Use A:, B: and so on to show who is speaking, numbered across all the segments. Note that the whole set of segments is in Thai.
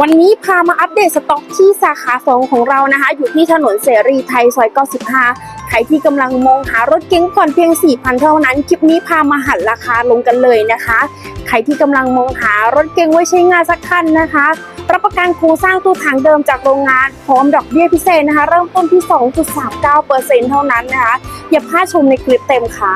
A: วันนี้พามาอัปเดตสต็อกที่สาขาสองของเรานะคะ อยู่ที่ถนนเสรีไทยซอย 95 ใครที่กำลังมองหารถเก๋งผ่อนเพียง 4,000 เท่านั้น คลิปนี้พามาหันราคาลงกันเลยนะคะ ใครที่กำลังมองหารถเก๋งไว้ใช้งานสักคันนะคะ รับประกันโครงสร้างตู้ถังเดิมจากโรงงาน พร้อมดอกเบี้ยพิเศษนะคะ เริ่มต้นที่ 2.39%เท่านั้นนะคะ อย่าพลาดชมในคลิปเต็มค่ะ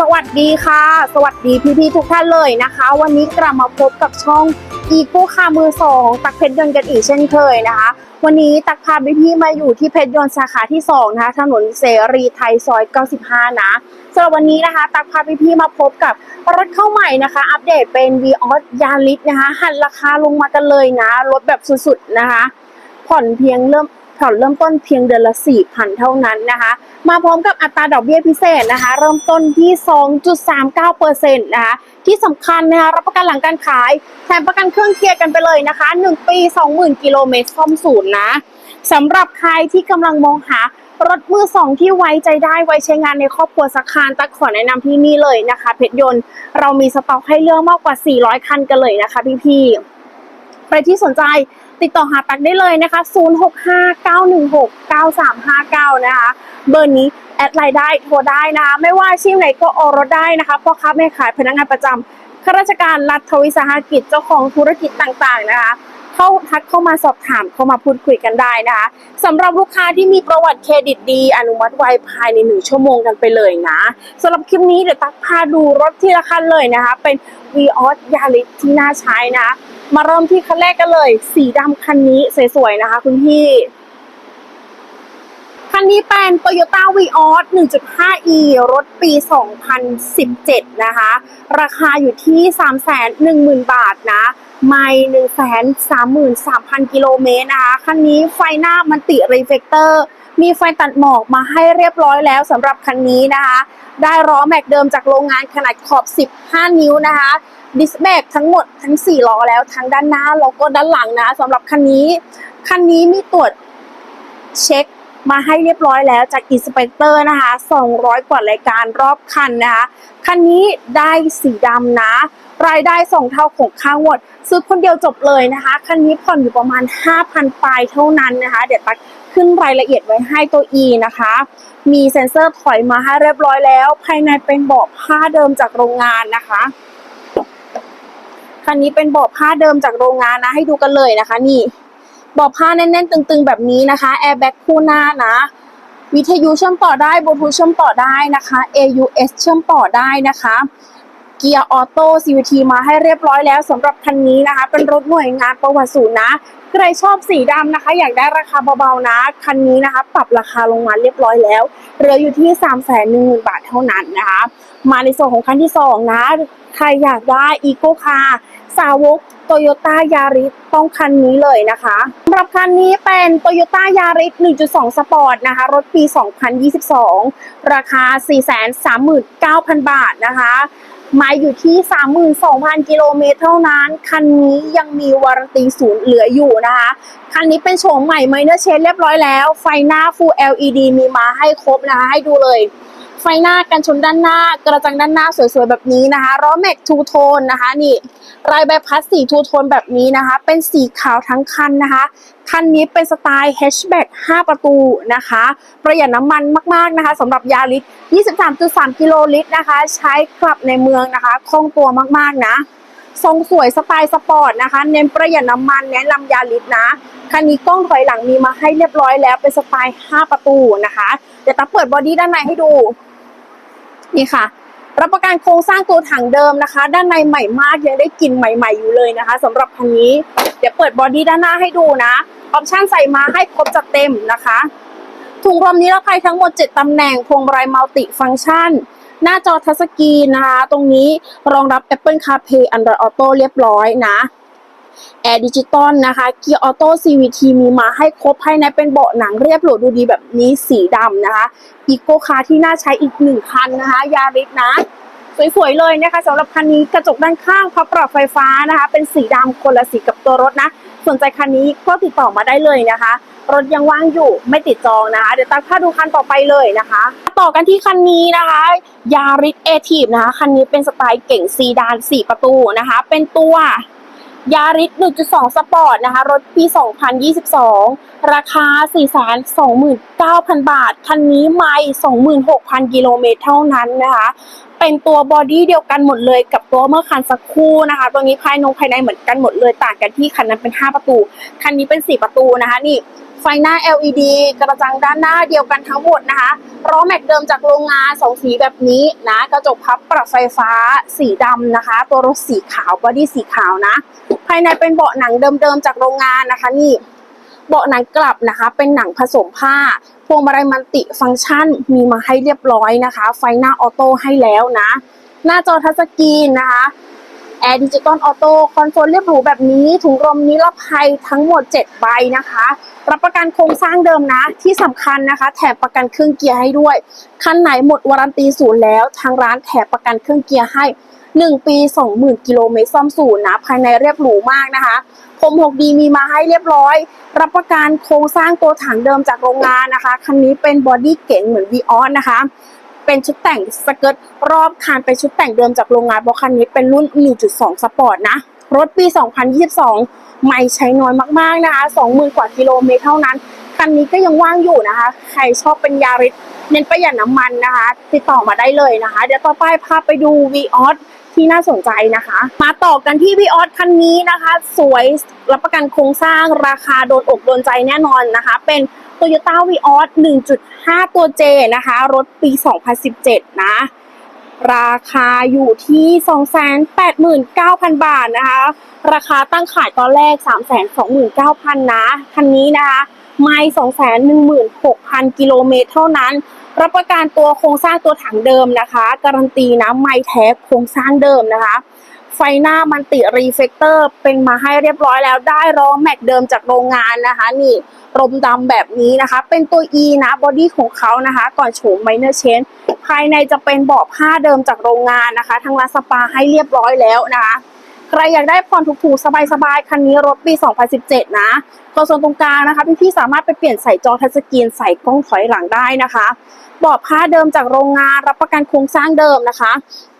A: สวัสดีค่ะ สวัสดีพี่ๆทุกท่านเลยนะคะ วันนี้กลับมาพบกับช่องอีโก้คามือสองตักเพชรยนต์กันอีกเช่นเคยนะคะ วันนี้ตักพาพี่ๆมาอยู่ที่เพชรยนต์สาขาที่สองนะคะถนนเสรีไทยซอย 95 นะสำหรับวันนี้นะคะ ตักพาพี่ๆมาพบกับรถเข้าใหม่นะคะ อัปเดตเป็น v ีออสยาลิสนะคะหันราคาลงมากันเลยนะรถแบบสุดๆนะคะ ผ่อนเพียงเริ่มผ่อนเริ่มต้นเพียงเดือนละ4,000 เท่านั้นนะคะ มาพร้อมกับอัตราดอกเบี้ยพิเศษนะคะ เริ่มต้นที่ 2.39%นะคะที่สำคัญนะคะรับประกันหลังการขายแถมประกันเครื่องเกียร์กันไปเลยนะคะ 1 ปี 20,000 กิโลเมตรซ่อมศูนย์นะสำหรับใครที่กำลังมองหารถมือสองที่ไว้ใจได้ไว้ใช้งานในครอบครัวสักคันตักขอแนะนำที่นี่เลยนะคะ เพชรยนต์เรามีสต็อกให้เลือกมากกว่า 400 คันกันเลยนะคะพี่ๆใครที่สนใจติดต่อหาตักได้เลยนะคะ 0659169359 นะคะ เบอร์นี้แอดไลน์ได้โทรได้นะคะไม่ว่าอาชีพไหนก็ออรถได้นะคะพ่อค้าแม่ขายพนักงานประจำข้าราชการรัฐวิสาหกิจเจ้าของธุรกิจต่างๆนะคะเข้าทักเข้ามาสอบถามเข้ามาพูดคุยกันได้นะคะสำหรับลูกค้าที่มีประวัติเครดิตดี อนุมัติไวภายในหนึ่งชั่วโมงกันไปเลยนะสำหรับคลิปนี้เดี๋ยวตักพาดูรถที่ละคันเลยนะคะ เป็น v ีออสยาริสที่น่าใช้นะมาเริ่มที่คันแรกกันเลย สีดำคันนี้สวยๆนะคะ คุณพี่ นนี้เป็น Toyota Vios 1.5e รถปี 2017 นะคะ ราคาอยู่ที่ 310,000 บาทนะไม่133,000กิโลเมตรนะคะ คันนี้ไฟหน้ามันติรีเฟกเตอร์ มีไฟตัดหมอกมาให้เรียบร้อยแล้วสำหรับคันนี้นะคะ ได้ล้อแม็กเดิมจากโรงงานขนาดขอบ 15 นิ้วนะคะ ดิสเบกทั้งหมดทั้ง 4 ล้อแล้ว ทั้งด้านหน้าแล้วก็ด้านหลังนะสำหรับคันนี้ คันนี้มีตรวจเช็ค มาให้เรียบร้อยแล้วจากอินสเปกเตอร์นะคะ 200 กว่ารายการรอบคันนะคะ คันนี้ได้สีดำนะ รายได้สองเท่าของค่างวด ซื้อคนเดียวจบเลยนะคะ คันนี้ผ่อนอยู่ประมาณ 5,000 ปลายเท่านั้นนะคะ เดี๋ยวตักขึ้นรายละเอียดไว้ให้ตัว E นะคะ มีเซ็นเซอร์ถอยมาให้เรียบร้อยแล้ว ภายในเป็นเบาะผ้าเดิมจากโรงงานนะคะ คันนี้เป็นเบาะผ้าเดิมจากโรงงานนะ ให้ดูกันเลยนะคะนี่ บาะผ้าแน่นๆ ตึงๆ แบบนี้นะคะแอร์แบ็กคู่หน้านะ วิทยุเชื่อมต่อได้บลูทูธเชื่อมต่อได้นะคะ AUX เชื่อมต่อได้นะคะเกียร์ออโต้ CVT มาให้เรียบร้อยแล้วสำหรับคันนี้นะคะ เป็นรถหน่วยงานประวัติศูนย์นะ ใครชอบสีดำนะคะ อยากได้ราคาเบาๆนะ คันนี้นะคะ ปรับราคาลงมาเรียบร้อยแล้วเหลืออยู่ที่ 3 1 0 0 0 0 บาทเท่านั้นนะคะ มาในส่วนของคันที่ 2 นะ ใครอยากได้อีโ c คาร์ สาวกโตโยต้ายาริสต้องคันนี้เลยนะคะสำหรับคันนี้เป็นโตโยต้ายาริส1.2 สปอร์ตนะคะ รถปี 2022 ราคา 439,000 บาทนะคะหมายอยู่ที่ 32,000 กิโลเมตรเท่านั้น คันนี้ยังมีวารันตีศูนย์เหลืออยู่นะคะ คันนี้เป็นโฉมใหม่ไมเนอร์เชนเรียบร้อยแล้ว ไฟหน้า Full LED มีมาให้ครบนะคะ ให้ดูเลย ไฟหน้ากันชนด้านหน้ากระจังด้านหน้าสวยๆแบบนี้นะคะล้อแม็กทูโทนนะคะนี่ลายใบพัดสีทูโทนแบบนี้นะคะ เป็นสีขาวทั้งคันนะคะ คันนี้เป็นสไตล์แฮชแบ็ก5ประตูนะคะ ประหยัดน้ำมันมากๆนะคะสำหรับยาริส23.3 กิโลลิตรนะคะ ใช้กลับในเมืองนะคะคล่องตัวมากๆนะทรงสวยสไตล์สปอร์ตนะคะ เน้นประหยัดน้ำมันแนะนำยาริสนะคันนี้กล้องถอยหลังมีมาให้เรียบร้อยแล้วเป็นสไตล์ 5 ประตูนะคะ เดี๋ยวตาเปิดบอดี้ด้านในให้ดู นี่ค่ะ รับประกันโครงสร้างตัวถังเดิมนะคะ ด้านในใหม่มากยังได้กลิ่นใหม่ ๆ อยู่เลยนะคะสำหรับคันนี้ เดี๋ยวเปิดบอดี้ด้านหน้าให้ดูนะออปชั่นใส่มาให้ครบจัดเต็มนะคะถุงลมนิรภัยทั้งหมด 7 ตำแหน่ง พวงมาลัยมัลติฟังก์ชัน หน้าจอทัชสกรีนนะคะ ตรงนี้รองรับ Apple CarPlay Android Auto เรียบร้อยนะ แอร์ดิจิตอลนะคะ เกียร์ออโต้ CVT มีมาให้ครบภายในเป็นเบาะหนังเรียบหรูดูดีแบบนี้สีดำนะคะ อีโกคาที่น่าใช้อีกหนึ่งคันนะคะ ยาริสนะ สวยๆเลยนะคะสำหรับคันนี้กระจกด้านข้างพับปรับไฟฟ้านะคะ เป็นสีดำคนละสีกับตัวรถนะ สนใจคันนี้ก็ติดต่อมาได้เลยนะคะ รถยังว่างอยู่ไม่ติดจองนะคะ เดี๋ยวตัดภาดูคันต่อไปเลยนะคะต่อกันที่คันนี้นะคะยาริสเอทีฟนะคะคันนี้เป็นสไตล์เก่งซีดาน 4 ประตูนะคะ เป็นตัว ยาริส1.2 สปอร์ตนะคะ รถปี 2022 ราคา 429,000 บาท คันนี้ไม่26,000 กิโลเมตรเท่านั้นนะคะ เป็นตัวบอดี้เดียวกันหมดเลยกับตัวเมื่อคันสักครู่นะคะ ตัวนี้ภายนงภายในเหมือนกันหมดเลย ต่างกันที่คันนั้นเป็น 5 ประตู คันนี้เป็น 4 ประตูนะคะ นี่ ไฟหน้า LED กระจังด้านหน้าเดียวกันทั้งหมดนะคะล้อแม็กเดิมจากโรงงานสองสีแบบนี้นะ กระจกพับปรับไฟฟ้าสีดำนะคะ ตัวรถสีขาวบอดี้สีขาวนะ ภายในเป็นเบาะหนังเดิมๆจากโรงงานนะคะนี่เบาะหนังกลับนะคะ เป็นหนังผสมผ้า พวงมาลัยมันติฟังก์ชันมีมาให้เรียบร้อยนะคะ ไฟหน้าออโต้ให้แล้วนะ หน้าจอทัชสกรีนนะคะ แอร์ดิจิตอลออโต้คอนโซลเรียบหรูแบบนี้ ถุงลมนิรภัยทั้งหมด 7 ใบนะคะ รับประกันโครงสร้างเดิมนะ ที่สำคัญนะคะ แถมประกันเครื่องเกียร์ให้ด้วย คันไหนหมดวารันตีศูนย์แล้ว ทางร้านแถมประกันเครื่องเกียร์ให้ 1 ปี 20,000 กิโลเมตรซ่อมศูนย์นะ ภายในเรียบหรูมากนะคะผม 6D มีมาให้เรียบร้อย รับประกันโครงสร้างตัวถังเดิมจากโรงงานนะคะ คันนี้เป็นบอดี้เก๋งเหมือน v ีออนะคะ เป็นชุดแต่งสเกิร์ตรอบคันเป็นชุดแต่งเดิมจากโรงงานเพราะคันนี้เป็นรุ่น 1.2 สปอร์ตนะ รถปี 2022 ไม่ใช้น้อยมากๆนะคะ 20,000 กว่ากิโลเมตรเท่านั้น คันนี้ก็ยังว่างอยู่นะคะ ใครชอบเป็นยาริสเน้นประหยัดน้ำมันนะคะ ติดต่อมาได้เลยนะคะ เดี๋ยวต่อไปพาไปดู v ีออที่น่าสนใจนะคะ มาต่อกันที่ v ีออคันนี้นะคะ สวยรับประกันโครงสร้างราคาโดนอกโดนใจแน่นอนนะคะ เป็น Toyota v ีออ1.5 ตัว J นะคะ รถปี 2017 นะ ราคาอยู่ที่ 289,000 บาทนะคะ ราคาตั้งขายตอนแรก 329,000 นะ คันนี้นะคะไม่216,000 กิโลเมตรเท่านั้น รับประกันตัวโครงสร้างตัวถังเดิมนะคะ การันตีนะไม่แท้โครงสร้างเดิมนะคะ ไฟหน้ามันติรีเฟกเตอร์เป็นมาให้เรียบร้อยแล้วได้ร้อแม็กเดิมจากโรงงานนะคะ นี่รมดำแบบนี้นะคะ เป็นตัว E นะบอดี้ของเขานะคะ ก่อนโฉมไมเนอร์เชนภายในจะเป็นเบาะผ้าเดิมจากโรงงานนะคะทางร้านสปาให้เรียบร้อยแล้วนะคะ ใครอยากได้ผ่อนถูกๆ สบายๆ คันนี้รถปี 2017 นะคอนโซลตรงกลางนะคะ พี่ๆ สามารถไปเปลี่ยนใส่จอทัชสกรีนใส่กล้องถอยหลังได้นะคะเบาะผ้าเดิมจากโรงงานรับประกันโครงสร้างเดิมนะคะ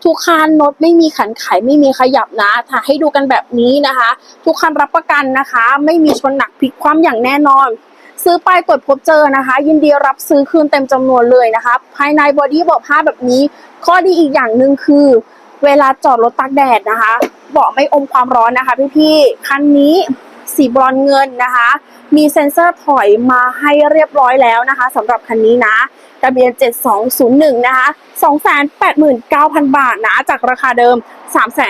A: ทุกคันรถไม่มีขันไขไม่มีขยับนะถ้าให้ดูกันแบบนี้นะคะ ทุกคันรับประกันนะคะ ไม่มีชนหนักพลิกคว่ำอย่างแน่นอนซื้อไปตรวจพบเจอนะคะ ยินดีรับซื้อคืนเต็มจำนวนเลยนะคะ ภายในบอดี้เบาะผ้าแบบนี้ ข้อดีอีกอย่างหนึ่งคือ เวลาจอดรถตากแดดนะคะ เบาะไม่อมความร้อนนะคะ พี่ๆ คันนี้สีบรอนเงินนะคะ มีเซ็นเซอร์ถอยมาให้เรียบร้อยแล้วนะคะสำหรับคันนี้นะทะเบียน 7201 นะคะ 289,000 บาทนะ จากราคาเดิม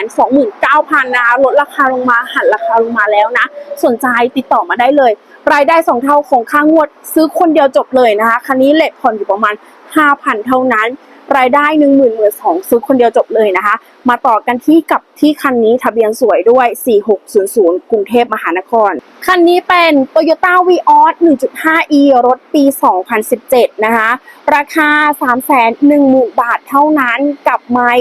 A: 329,000 นะคะ ลดราคาลงมา หันราคาลงมาแล้วนะ สนใจติดต่อมาได้เลย รายได้สองเท่าของค่างวด ซื้อคนเดียวจบเลยนะคะ คันนี้เลทผ่อนอยู่ประมาณ 5,000 เท่านั้น รายได้1 0 0 0 0หมื่นเมื่อสองซื้อคนเดียวจบเลยนะคะ มาต่อกันที่กับที่คันนี้ทะเบียนสวยด้วย 4600 กรุงเทพมหานคร คันนี้เป็น Toyota Vios 1.5e รถปี 2017 นะคะ ราคา 310,000 บาทเท่านั้นกับไม่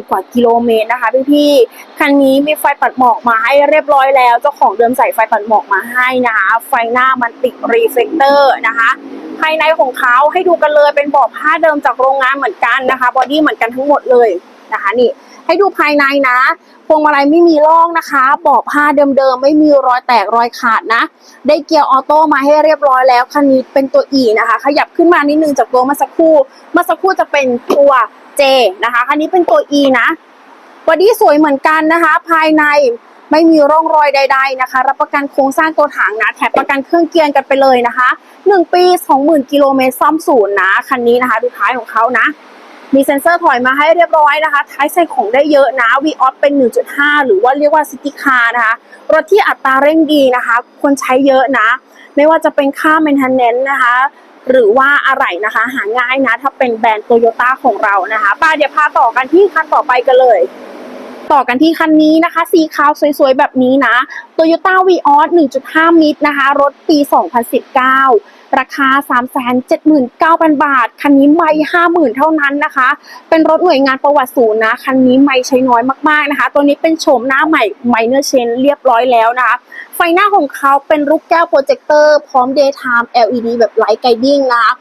A: 140,000 กว่ากิโลเมตรนะคะพี่ๆคันนี้มีไฟตัดหมอกมาให้เรียบร้อยแล้ว เจ้าของเดิมใส่ไฟตัดหมอกมาให้นะคะ ไฟหน้ามันติดรีเฟกเตอร์นะคะ ภายในของเขาให้ดูกันเลยเป็นเบาะผ้าเดิมจากโรงงานเหมือนกันนะคะบอดี้เหมือนกันทั้งหมดเลยนะคะนี่ให้ดูภายในนะ พวงมาลัยไม่มีร่องนะคะเบาะผ้าเดิมๆไม่มีรอยแตกรอยขาดนะ ได้เกียร์ออโต้มาให้เรียบร้อยแล้วคันนี้เป็นตัว E นะคะ ขยับขึ้นมานิดนึงจากตัวเมื่อสักครู่เมื่อสักครู่จะเป็นตัว J นะคะคันนี้เป็นตัว E นะบอดี้สวยเหมือนกันนะคะ ภายใน ไม่มีร่องรอยใด ๆนะคะ รับประกันโครงสร้างตัวถังนะแถมประกันเครื่องเกียร์กันไปเลยนะคะ 1 ปี 20,000 กิโลเมตรซ่อมศูนย์นะคันนี้นะคะ ดูท้ายของเขานะ มีเซ็นเซอร์ถอยมาให้เรียบร้อยนะคะ ท้ายใส่ของได้เยอะนะ v ีออเป็น 1.5 หรือว่าเรียกว่าซิตี้คาร์นะคะ รถที่อัตราเร่งดีนะคะ คนใช้เยอะนะ ไม่ว่าจะเป็นค่า maintenance นะคะหรือว่าอะไรนะคะ หาง่ายนะ ถ้าเป็นแบรนด์โตโยต้าของเรานะคะป้าเดี๋ยวพาต่อกันที่คันต่อไปกันเลย ต่อกันที่คันนี้นะคะ สีขาวสวยๆ แบบนี้นะ Toyota Vios 1.5มิตรนะคะ รถปี 2019 ราคา 379,000 บาท คันนี้ไม่50,000 เท่านั้นนะคะ เป็นรถหน่วยงานประวัติศูนย์นะ คันนี้ไม่ใช้น้อยมากๆนะคะ ตัวนี้เป็นโฉมหน้าใหม่ Minor Change เรียบร้อยแล้วนะคะ ไฟหน้าของเขาเป็นรูปแก้วโปรเจคเตอร์พร้อม Daytime LED แบบ Light Guiding นะคะ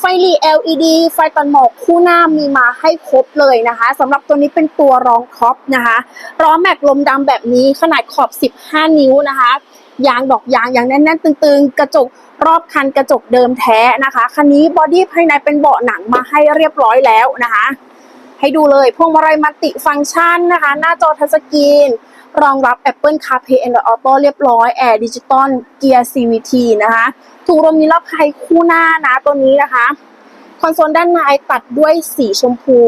A: ไฟหลี LED ไฟตัดหมอกคู่หน้ามีมาให้ครบเลยนะคะสำหรับตัวนี้เป็นตัวรองท็อปนะคะล้อแม็กลมดำแบบนี้ขนาดขอบ 15 นิ้วนะคะยางดอกยางอย่างแน่นๆตึงๆ กระจกรอบคันกระจกเดิมแท้นะคะคันนี้บอดี้ภายในเป็นเบาะหนังมาให้เรียบร้อยแล้วนะคะ ให้ดูเลยพวงมาลัยมัลติฟังก์ชันนะคะ หน้าจอทัชสกรีนรองรับ Apple CarPlay Android Auto เรียบร้อย Air Digital Gear CVT นะคะ ถุงลมนิรภัยคู่หน้านะตัวนี้นะคะ คอนโซลด้านในตัดด้วยสีชมพู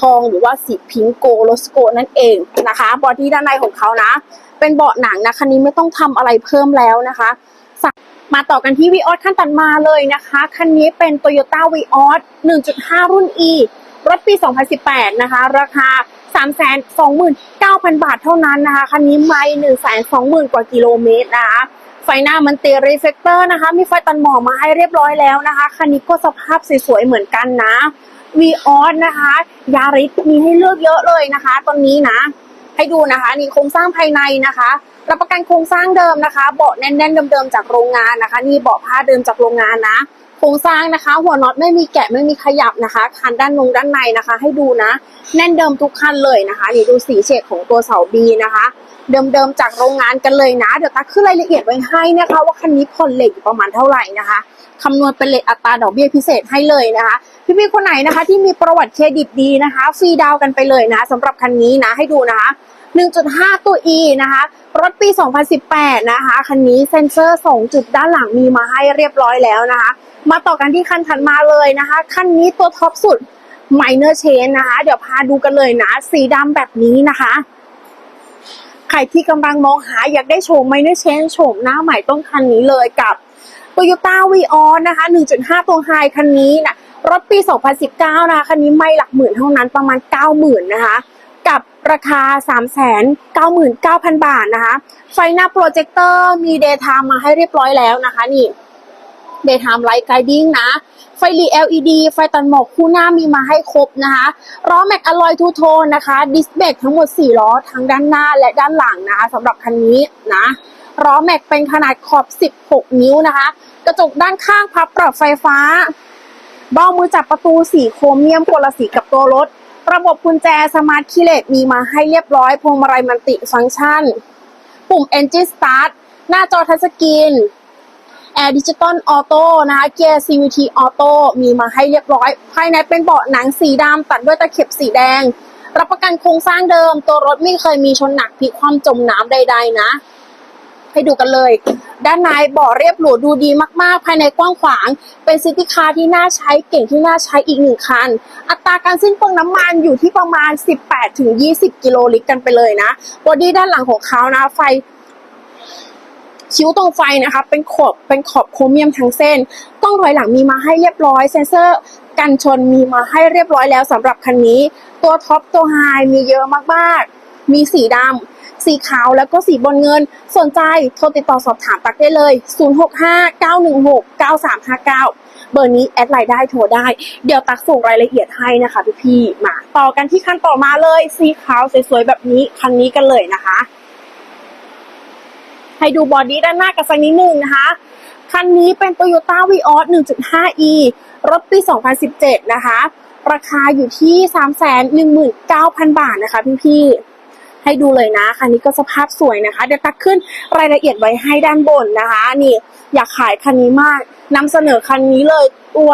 A: ทองหรือว่าสีพิงโกโลสโกนั่นเองนะคะ บอดี้ด้านในของเขานะ เป็นเบาะหนังนะคันนี้ไม่ต้องทำอะไรเพิ่มแล้วนะคะมาต่อกันที่วีออสขั้นตัดมาเลยนะคะ คันนี้เป็น Toyota v ีออส1.5 รุ่น E รถปี 2018 นะคะ ราคา 329,000 บาทเท่านั้นนะคะ คันนี้ไม่120,000 กว่ากิโลเมตรนะคะ ไฟหน้ามันเตรีเฟกเตอร์นะคะ มีไฟตัดหมอกมาให้เรียบร้อยแล้วนะคะ คันนี้ก็สภาพสวยๆเหมือนกันนะวีออสนะคะยาริสมีให้เลือกเยอะเลยนะคะ ตอนนี้นะ ให้ดูนะคะนี่โครงสร้างภายในนะคะรับประกันโครงสร้างเดิมนะคะ เบาะแน่นๆเดิมๆจากโรงงานนะคะ นี่เบาะผ้าเดิมจากโรงงานนะโครงสร้างนะคะ หัวน็อตไม่มีแกะไม่มีขยับนะคะคันด้านนงด้านในนะคะ ให้ดูนะ แน่นเดิมทุกคันเลยนะคะนี่ดูสีเฉดของตัวเสาบีนะคะ เดิมๆจากโรงงานกันเลยนะ เดี๋ยวตาขึ้นรายละเอียดไว้ให้นะคะ ว่าคันนี้ผ่อนเหล็กอยู่ประมาณเท่าไหร่นะคะคำนวณเป็นเลทอัตราดอกเบี้ยพิเศษให้เลยนะคะ พี่ๆคนไหนนะคะ ที่มีประวัติเครดิตดีนะคะ ฟรีดาวกันไปเลยนะสำหรับคันนี้นะให้ดูนะคะ 1.5 ตัว E นะคะรถปี 2018 นะคะ คันนี้เซ็นเซอร์ 2 จุดด้านหลังมีมาให้เรียบร้อยแล้วนะคะ มาต่อกันที่คันถัดมาเลยนะคะ คันนี้ตัวท็อปสุด Minor Change นะคะ เดี๋ยวพาดูกันเลยนะ สีดำแบบนี้นะคะ ใครที่กำลังมองหาอยากได้โฉมไม่ได้เช่นโฉมหน้าใหม่ต้องคันนี้เลยกับ Toyota v ีออนะคะ 1.5 ตัวไฮคันนี้นะรถปี 2019 นะคะ คันนี้ไม่หลักหมื่นเท่านั้นประมาณ 90,000 นะคะ กับราคา 399,000 บาทนะคะ ไฟหน้าโปรเจคเตอร์มีเดทามมาให้เรียบร้อยแล้วนะคะนี่ Daytime Light Guiding นะ ไฟหลี LED ไฟตัดหมอกคู่หน้ามีมาให้ครบนะคะล้อแม็กอลอยทูโทนนะคะดิสเบรกทั้งหมด 4 ล้อ ทั้งด้านหน้าและด้านหลังนะคะสำหรับคันนี้นะล้อแม็กเป็นขนาดขอบ 16 นิ้วนะคะ กระจกด้านข้างพับปรับไฟฟ้า เบ้ามือจับประตูสีโครเมียมคนละสีกับตัวรถ ระบบกุญแจสมาร์ทคีเลตมีมาให้เรียบร้อยพวงมาลัยมันติฟังก์ชัน ปุ่ม Engine Start หน้าจอทัชสกรีน Air Digital Auto นะคะเกียร์ CVT Auto มีมาให้เรียบร้อย ภายในเป็นเบาะหนังสีดำตัดด้วยตะเข็บสีแดง รับประกันโครงสร้างเดิม ตัวรถไม่เคยมีชนหนักพลิกคว่ำจมน้ำใด ๆ นะ ให้ดูกันเลย ด้านในเบาะเรียบหรูดูดีมากๆ ภายในกว้างขวาง เป็นซิตี้คาร์ที่น่าใช้เก่งที่น่าใช้อีกหนึ่งคัน อัตราการสิ้นเปลืองน้ำมันอยู่ที่ประมาณ 18-20 กิโลลิตรกันไปเลยนะบอดี้ด้านหลังของเขานะไฟ คิ้วตรงไฟนะคะ เป็นขอบเป็นขอบโครเมียมทั้งเส้นกล้องถอยหลังมีมาให้เรียบร้อยเซ็นเซอร์กันชนมีมาให้เรียบร้อยแล้วสำหรับคันนี้ ตัวท็อปตัวไฮมีเยอะมากๆ มีสีดำสีขาวแล้วก็สีบนเงิน สนใจโทรติดต่อสอบถามตักได้เลย 0659169359 เบอร์นี้แอดไลน์ได้โทรได้ เดี๋ยวตักส่งรายละเอียดให้นะคะพี่ๆมาต่อกันที่คันต่อมาเลย สีขาวสวยๆแบบนี้คันนี้กันเลยนะคะ ให้ดูบอดี้ด้านหน้ากันสักนิดหนึ่งนะคะ คันนี้เป็น Toyota Vios 1.5e รถปี 2017 นะคะ ราคาอยู่ที่ 319,000 บาทนะคะพี่ๆ ให้ดูเลยนะคันนี้ก็สภาพสวยนะคะ เดี๋ยวตักขึ้นรายละเอียดไว้ให้ด้านบนนะคะ นี่อยากขายคันนี้มากนำเสนอคันนี้เลยตัว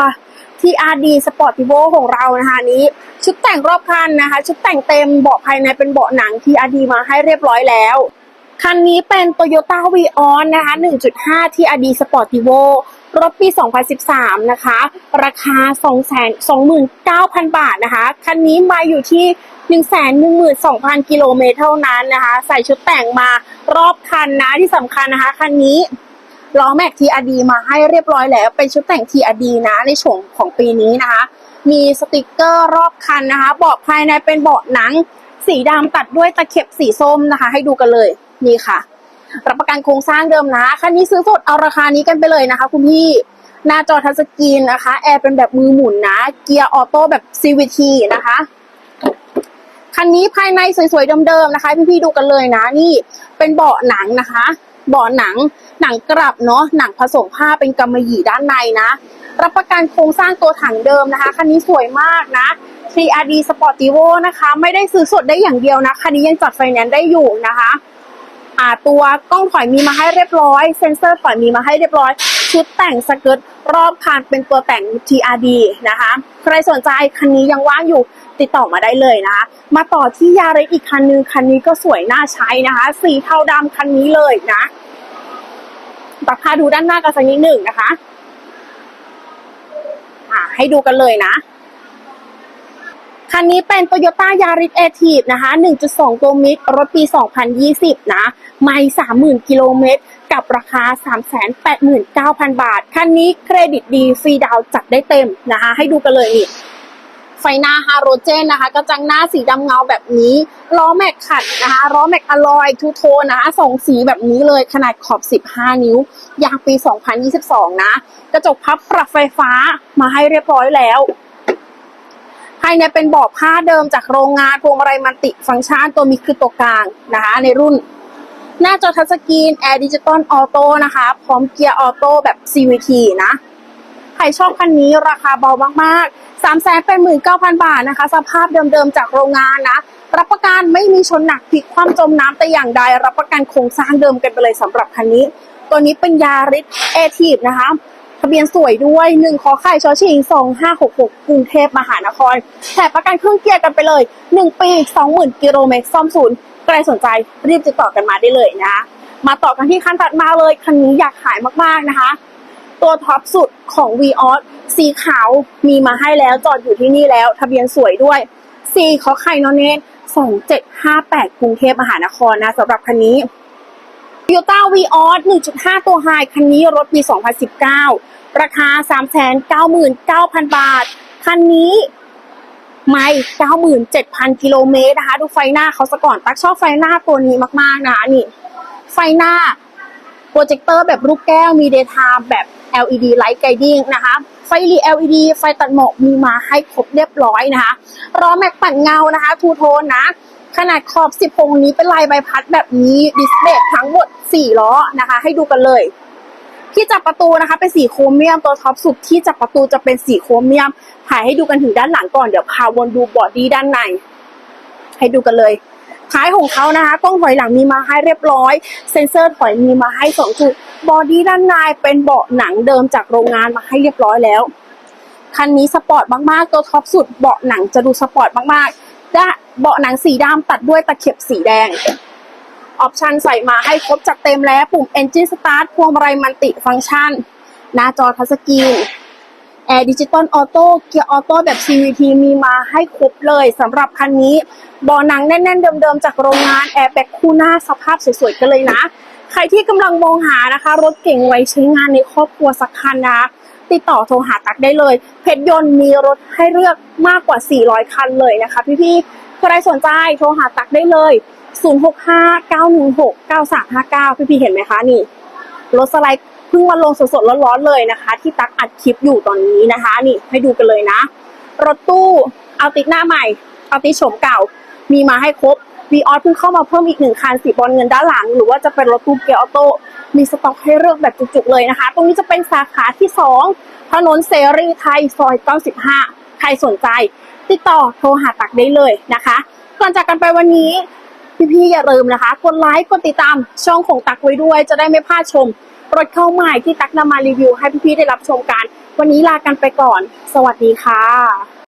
A: TRD Sportivo ของเรานะคะนี้ ชุดแต่งรอบคันนะคะ ชุดแต่งเต็มเบาะภายในเป็นเบาะหนัง TRD มาให้เรียบร้อยแล้ว คันนี้เป็น Toyota Vios นะคะ 1.5 TRD Sportivo รถปี 2013 นะคะ ราคา 229,000 บาทนะคะ คันนี้มาอยู่ที่ 112,000 กิโลเมตรเท่านั้นนะคะ ใส่ชุดแต่งมารอบคันนะที่สำคัญนะคะ คันนี้ล้อแม็ก TRD มาให้เรียบร้อยแล้ว เป็นชุดแต่ง TRD นะในช่วงของปีนี้นะคะ มีสติกเกอร์รอบคันนะคะ เบาะภายในเป็นเบาะหนัง สีดำตัดด้วยตะเข็บสีส้มนะคะ ให้ดูกันเลย นี่ค่ะ รับประกันโครงสร้างเดิมนะคันนี้ซื้อสดเอาราคานี้กันไปเลยนะคะ คุณพี่หน้าจอทัชสกรีนนะคะแอร์เป็นแบบมือหมุนนะ เกียร์ออโต้แบบ CVT นะคะคันนี้ภายในสวยๆเดิมๆนะคะ พี่ๆดูกันเลยนะ นี่เป็นเบาะหนังนะคะ เบาะหนังหนังกลับเนาะหนังผสมผ้าเป็นกำมะหยี่ด้านในนะ รับประกันโครงสร้างตัวถังเดิมนะคะ คันนี้สวยมากนะ TRD Sportivo นะคะ ไม่ได้ซื้อสดได้อย่างเดียวนะ คันนี้ยังจัดไฟแนนซ์ได้อยู่นะคะ อ่าตัวกล้องถอยมีมาให้เรียบร้อย เซ็นเซอร์ถอยมีมาให้เรียบร้อย ชุดแต่งสเกิร์ตรอบคันเป็นตัวแต่ง TRD นะคะ ใครสนใจคันนี้ยังว่างอยู่ติดต่อมาได้เลยนะคะมาต่อที่ยาริสอีกคันนึงคันนี้ก็สวยน่าใช้นะคะ สีเทาดำคันนี้เลยนะตักพาดูด้านหน้ากันสักนิดหนึ่งนะคะ อ่าให้ดูกันเลยนะ คันนี้เป็น Toyota Yaris a t i v e นะคะ 1.2 ตัวมิตรรถปี 2020 นะ ไม่30,000 กิโลเมตร กับราคา 389,000 บาท คันนี้เครดิตดี ฟรีดาวจัดได้เต็มนะคะ ให้ดูกันเลยนี่ไฟหน้าฮาโรเจนนะคะ กระจังหน้าสีดำเงาแบบนี้ล้อแม็กขัดนะคะล้อแม็กอลอยทูโทนนะคะสองสีแบบนี้เลยขนาดขอบ 15 นิ้วยางปี 2022 นะ กระจกพับปรับไฟฟ้ามาให้เรียบร้อยแล้ว ภายในเป็นเบาะผ้าเดิมจากโรงงานพวงมาลัยมันติฟังก์ชันตัวมีคือตัวกลางนะคะ ในรุ่น หน้าจอทัชสกรีนแอร์ดิจิตอลออโต้นะคะ พร้อมเกียร์ออโต้แบบ CVT นะ ใครชอบคันนี้ราคาเบามากๆ3 8 9 0 0 0 บาทนะคะ สภาพเดิมๆจากโรงงานนะ รับประกันไม่มีชนหนักพลิกคว่ำจมน้ำแต่อย่างใด รับประกันโครงสร้างเดิมกันไปเลยสำหรับคันนี้ ตัวนี้เป็นยาริสเอทีฟนะคะ ทะเบียนสวยด้วย1ขอไข่ชอชิง2566กหกกรุงเทพมหานครแถมประกันเครื่องเกียร์กันไปเลย1ปี20,000กิโลเมตรซ่อมศูนย์ใครสนใจรีบติดต่อกันมาได้เลยนะ มาต่อกันที่คันถัดมาเลยคันนี้อยากขายมากๆนะคะ ตัวท็อปสุดของ v ีออสสีขาวมีมาให้แล้วจอดอยู่ที่นี่แล้ว ทะเบียนสวยด้วยสีขอไข่นอนเนต2758กรุงเทพมหานครนะสำหรับคันนี้ Toyota v ีออส1.5 ตัวไฮคันนี้รถปี 2019 ราคา 399,000 บาท คันนี้ไม่97,000 กิโลเมตรนะคะ ดูไฟหน้าเขาซะก่อน ตักชอบไฟหน้าตัวนี้มากๆนะนี่ ไฟหน้าโปรเจคเตอร์แบบลูกแก้วมี daytime แบบ LED light guiding นะคะ ไฟหลี LED ไฟตัดหมอกมีมาให้ครบเรียบร้อยนะคะล้อแม็กปั่นเงานะคะ ทูโทนนะ ขนาดขอบ 10พงนี้เป็นลายใบพัดแบบนี้ ดิสเบรกทั้งหมด 4 ล้อนะคะ ให้ดูกันเลย ที่จับประตูนะคะเป็นสีโครเมียมตัวท็อปสุดที่จับประตูจะเป็นสีโครเมียม ถ่ายให้ดูกันถึงด้านหลังก่อนเดี๋ยวพาวนดูบอดี้ด้านใน ให้ดูกันเลยท้ายของเขานะคะกล้องถอยหลังมีมาให้เรียบร้อย เซ็นเซอร์ถอยมีมาให้สองจุดบอดี้ด้านในเป็นเบาะหนังเดิมจากโรงงานมาให้เรียบร้อยแล้วคันนี้สปอร์ตมากๆตัวท็อปสุดเบาะหนังจะดูสปอร์ตมากๆและเบาะหนังสีดำตัดด้วยตะเข็บสีแดง ออปชันใส่มาให้ครบจัดเต็มแล้ว ปุ่ม Engine Start พวงมาลัยมันติฟังก์ชัน หน้าจอทัชสกรีนแอร์ดิจิตอลออโต้เกียร์ออโต้แบบ CVT มีมาให้ครบเลยสำหรับคันนี้เบาะหนังแน่นๆ เดิมๆ จากโรงงานแอร์แบ็คคู่หน้าสภาพสวยๆ กันเลยนะ ใครที่กำลังมองหานะคะ รถเก่งไว้ใช้งานในครอบครัวสักคันนะติดต่อโทรหาตักได้เลย เพชรยนต์มีรถให้เลือกมากกว่า 400 คันเลยนะคะพี่ๆใครสนใจโทรหาตักได้เลย 0659169359 พี่ๆเห็นไหมคะนี่รถสไลด์เพิ่งมาลงสดๆร้อนๆเลยนะคะ ที่ตักอัดคลิปอยู่ตอนนี้นะคะ นี่ให้ดูกันเลยนะ รถตู้เอาติดหน้าใหม่เอาติดโฉมเก่า มีมาให้ครบวีออสเพิ่งเข้ามาเพิ่มอีกหนึ่งคันสีบอลเงินด้านหลัง หรือว่าจะเป็นรถตู้เกียร์ออโต้มีสต็อกให้เลือกแบบจุกๆเลยนะคะ ตรงนี้จะเป็นสาขาที่ 2 ถนนเสรีไทยซอย95 ใครสนใจ ติดต่อโทรหาตักได้เลยนะคะ ก่อนจากกันไปวันนี้ พี่ๆอย่าลืมนะคะ กดไลค์กดติดตามช่องของตักไว้ด้วย จะได้ไม่พลาดชมรถเข้าใหม่ที่ตักนำมารีวิวให้พี่ๆได้รับชมกัน วันนี้ลากันไปก่อน สวัสดีค่ะ